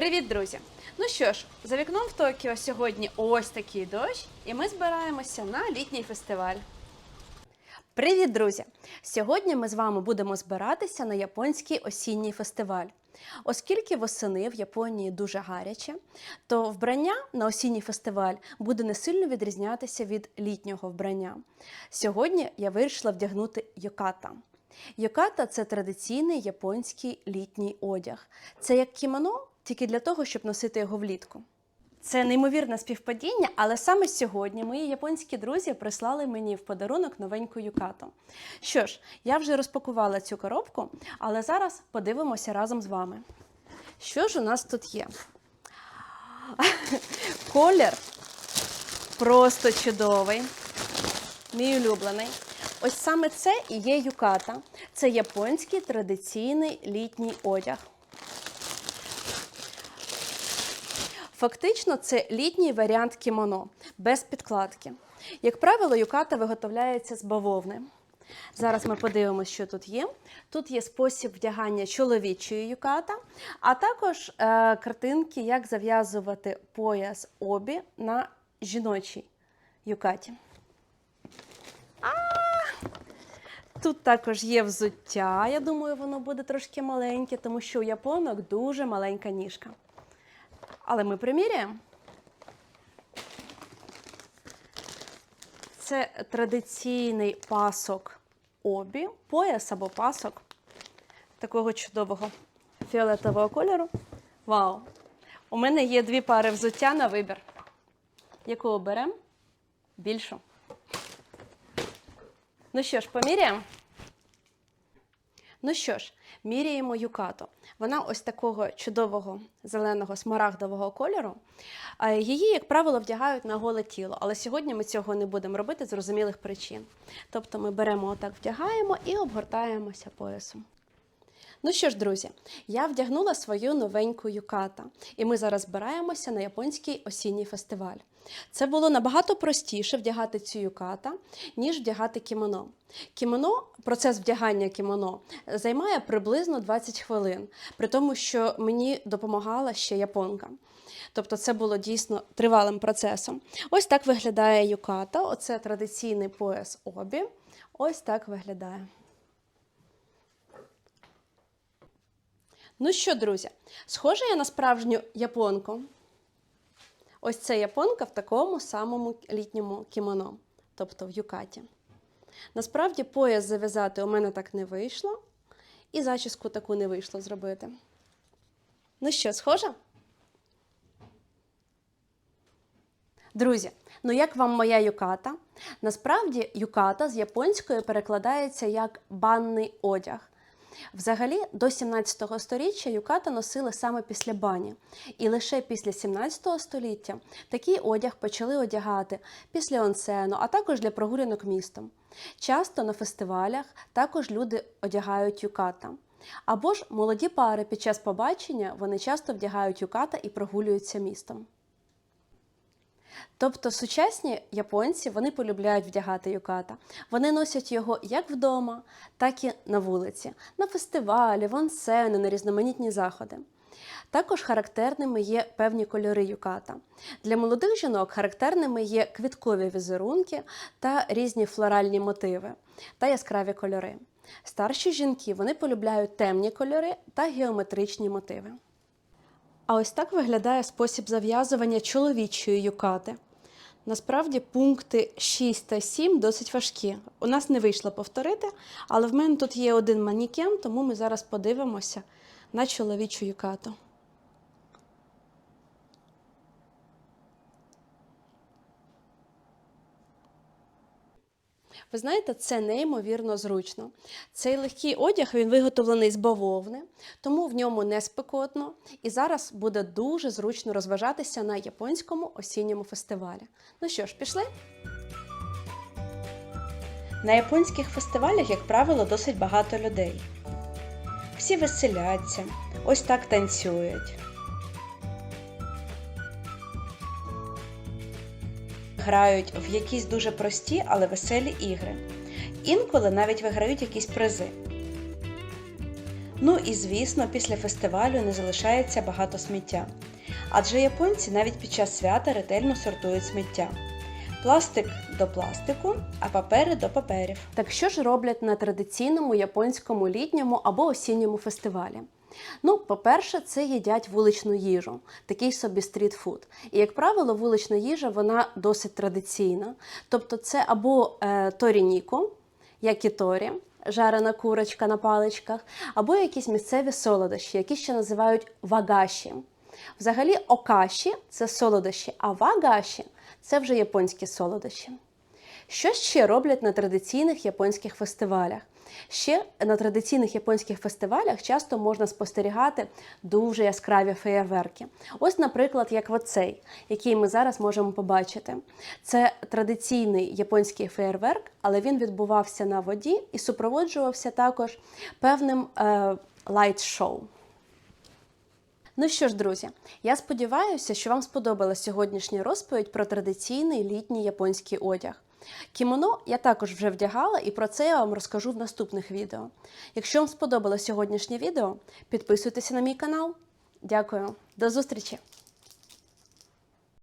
Привіт, друзі! Ну що ж, за вікном в Токіо сьогодні ось такий дощ, і ми збираємося на літній фестиваль. Привіт, друзі! Сьогодні ми з вами будемо збиратися на японський осінній фестиваль. Оскільки восени в Японії дуже гаряче, то вбрання на осінній фестиваль буде не сильно відрізнятися від літнього вбрання. Сьогодні я вирішила вдягнути йоката. Йоката це традиційний японський літній одяг. Це як кімоно, тільки для того, щоб носити його влітку. Це неймовірне співпадіння, але саме сьогодні мої японські друзі прислали мені в подарунок новеньку юкату. Що ж, я вже розпакувала цю коробку, але зараз подивимося разом з вами. Що ж у нас тут є? Колір просто чудовий, мій улюблений. Ось саме це і є юката. Це японський традиційний літній одяг. Фактично, це літній варіант кімоно без підкладки. Як правило, юката виготовляється з бавовни. Зараз ми подивимося, що тут є. Тут є спосіб вдягання чоловічої юката, а також е, картинки, як зав'язувати пояс обі на жіночій юкаті. Тут також є взуття. Я думаю, воно буде трошки маленьке, тому що у японок дуже маленька ніжка. Але ми приміряємо. Це традиційний пасок обі, пояс або пасок такого чудового фіолетового кольору. Вау! У мене є дві пари взуття на вибір. Яку оберемо? Більшу. Ну що ж, поміряємо? Ну що ж, міряємо юкато. Вона ось такого чудового зеленого смарагдового кольору. Її, як правило, вдягають на голе тіло, але сьогодні ми цього не будемо робити з зрозумілих причин. Тобто ми беремо отак, вдягаємо і обгортаємося поясом. Ну що ж, друзі, я вдягнула свою новеньку юката, і ми зараз збираємося на японський осінній фестиваль. Це було набагато простіше вдягати цю юката, ніж вдягати кімоно. Кімоно, процес вдягання кімоно займає приблизно 20 хвилин, при тому, що мені допомагала ще японка. Тобто це було дійсно тривалим процесом. Ось так виглядає юката. Оце традиційний пояс обі. Ось так виглядає. Ну що, друзі, схожа я на справжню японку. Ось це японка в такому самому літньому кімоно, тобто в юкаті. Насправді, пояс зав'язати у мене так не вийшло, і зачіску таку не вийшло зробити. Ну що, схожа? Друзі, ну як вам моя юката? Насправді, юката з японської перекладається як банний одяг. Взагалі, до 17 століття юката носили саме після бані, і лише після 17 століття такий одяг почали одягати після онсену, а також для прогулянок містом. Часто на фестивалях також люди одягають юката. Або ж молоді пари під час побачення вони часто вдягають юката і прогулюються містом. Тобто сучасні японці вони полюбляють вдягати юката. Вони носять його як вдома, так і на вулиці, на фестивалі, в онсени, на різноманітні заходи. Також характерними є певні кольори юката. Для молодих жінок характерними є квіткові візерунки та різні флоральні мотиви та яскраві кольори. Старші жінки вони полюбляють темні кольори та геометричні мотиви. А ось так виглядає спосіб зав'язування чоловічої юкати. Насправді пункти 6 та 7 досить важкі. У нас не вийшло повторити, але в мене тут є один манікен, тому ми зараз подивимося на чоловічу юкату. Ви знаєте, це неймовірно зручно. Цей легкий одяг він виготовлений з бавовни, тому в ньому не спекотно. І зараз буде дуже зручно розважатися на японському осінньому фестивалі. Ну що ж, пішли? На японських фестивалях, як правило, досить багато людей. Всі веселяться, ось так танцюють. Грають в якісь дуже прості, але веселі ігри. Інколи навіть виграють якісь призи. Ну і звісно, після фестивалю не залишається багато сміття. Адже японці навіть під час свята ретельно сортують сміття. Пластик до пластику, а папери до паперів. Так що ж роблять на традиційному японському літньому або осінньому фестивалі? Ну, по-перше, це їдять вуличну їжу, такий собі стрітфуд. І, як правило, вулична їжа вона досить традиційна. Тобто, це або е, торініко, якіторі, жарена курочка на паличках, або якісь місцеві солодощі, які ще називають вагаші. Взагалі, окаші це солодощі, а вагаші це вже японські солодощі. Що ще роблять на традиційних японських фестивалях? Ще на традиційних японських фестивалях часто можна спостерігати дуже яскраві феєрверки. Ось, наприклад, як оцей, який ми зараз можемо побачити. Це традиційний японський феєрверк, але він відбувався на воді і супроводжувався також певним е, лайт-шоу. Ну що ж, друзі, я сподіваюся, що вам сподобалась сьогоднішня розповідь про традиційний літній японський одяг. Кімоно я також вже вдягала, і про це я вам розкажу в наступних відео. Якщо вам сподобалось сьогоднішнє відео, підписуйтеся на мій канал. Дякую, до зустрічі!